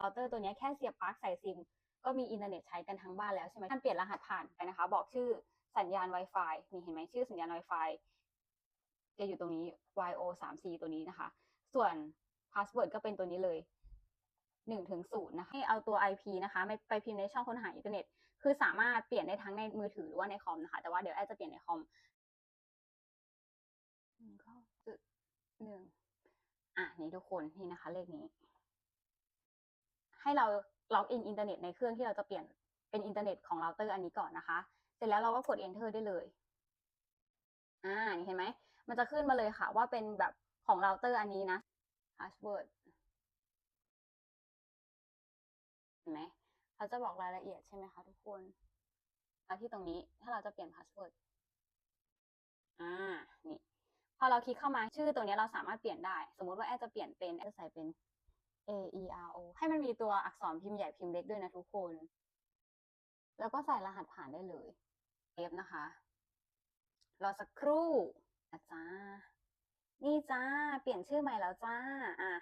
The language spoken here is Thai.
เราเตอร์ตัวนี้แค่เสียบปลั๊กใส่ซิม ก็มีอินเทอร์เน็ตใช้กันทั้งบ้านแล้วใช่ไหมท่านเปลี่ยนรหัสผ่านไปนะคะ บอกชื่อสัญญาณ Wi-Fi นี่เห็นไหมชื่อสัญญาณ Wi-Fi จะอยู่ตรงนี้ YO 3 C ตัวนี้นะคะ ส่วนพาสเวิร์ดก็เป็นตัวนี้เลย1ถึง0นะคะ ให้เอาตัว IP นะคะไปพิมพ์ในช่องค้นหาอินเทอร์เน็ต คือสามารถเปลี่ยนได้ทั้งในมือถือหรือว่าในคอมนะคะ แต่ว่าเดี๋ยวแอดจะเปลี่ยนในคอมหนึ่งเข้าจุดหนึ่งอะ นี่ทุกคน นี่นะคะ เลขนี้ ให้เราล็อกอินอินเทอร์เน็ตในเครื่องที่เราจะเปลี่ยนเป็นอินเทอร์เน็ตของเราเตอร์อันนี้ก่อนนะคะ เสร็จแล้วเราก็กด enter ได้เลย อ่านี่เห็นไหม มันจะขึ้นมาเลยค่ะ ว่าเป็นแบบของเราเตอร์อันนี้นะ password เห็นไหมเขาจะบอกรายละเอียดใช่ไหมคะทุกคนเอาที่ตรงนี้ถ้าเราจะเปลี่ยน password อ่า นี่ พอเราคลิกเข้ามาชื่อตัวนี้เราสามารถเปลี่ยนได้ สมมุติว่าแอดจะเปลี่ยนเป็นแอดจะใส่เป็น A E R O ให้มันมีตัวอักษรพิมพ์ใหญ่พิมพ์เล็กด้วยนะทุกคน แล้วก็ใส่รหัสผ่านได้เลยเอฟนะคะ รอสักครู่นะจ้านี่จ้า เปลี่ยนชื่อใหม่แล้วจ้า อะ